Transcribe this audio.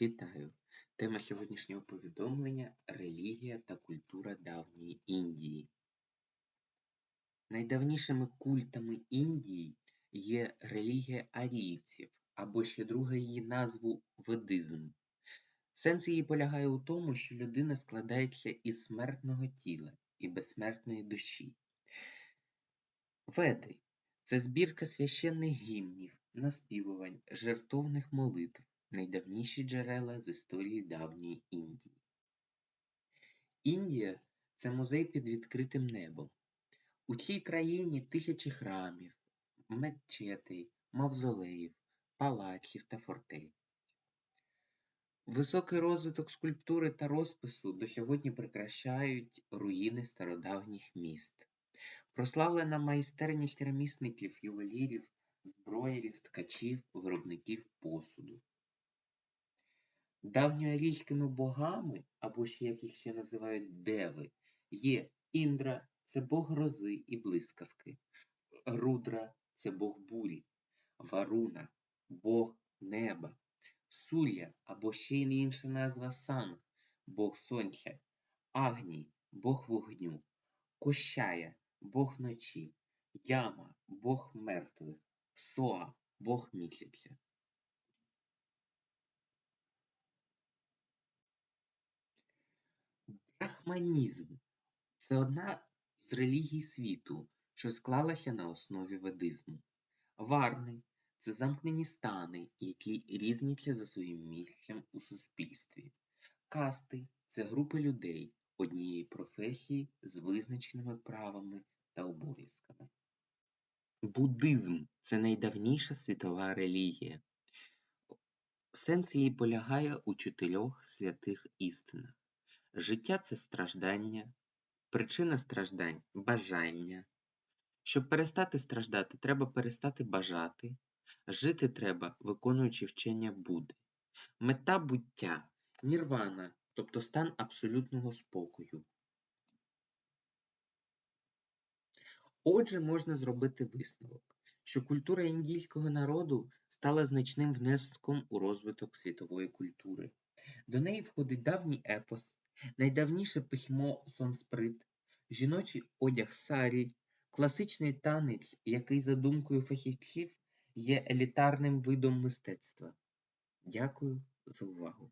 Вітаю! Тема сьогоднішнього повідомлення релігія та культура давньої Індії. Найдавнішими культами Індії є релігія арійців, або ще друга її назву ведизм. Сенс її полягає у тому, що людина складається із смертного тіла і безсмертної душі. Веди це збірка священних гімнів, наспівувань, жертовних молитв, найдавніші джерела з історії давньої Індії. Індія це музей під відкритим небом. У цій країні тисячі храмів, мечетей, мавзолеїв, палаців та фортець. Високий розвиток скульптури та розпису до сьогодні прикрашають руїни стародавніх міст. Прославлена майстерність ремісників, ювелірів, зброярів, ткачів, виробників посуду. Давньоарійськими богами, або ще як їх ще називають деви, є Індра це бог грози і блискавки, Рудра це бог бурі, Варуна бог неба, Сур'я або ще й інша назва Санг, бог сонця, Агній бог вогню, Кощая бог ночі, Яма бог мертвих, Соа бог місяця. Брахманізм це одна з релігій світу, що склалася на основі ведизму. Варни це замкнені стани, які різняться за своїм місцем у суспільстві. Касти це групи людей однієї професії з визначеними правами та обов'язками. Буддизм це найдавніша світова релігія. Сенс її полягає у чотирьох святих істинах. Життя це страждання, причина страждань бажання. Щоб перестати страждати, треба перестати бажати, жити треба, виконуючи вчення Будди. Мета буття нірвана, тобто стан абсолютного спокою. Отже, можна зробити висновок, що культура індійського народу стала значним внеском у розвиток світової культури. До неї входить давній епос, найдавніше письмо санскрит, жіночий одяг сарі, класичний танець, який, за думкою фахівців, є елітарним видом мистецтва. Дякую за увагу!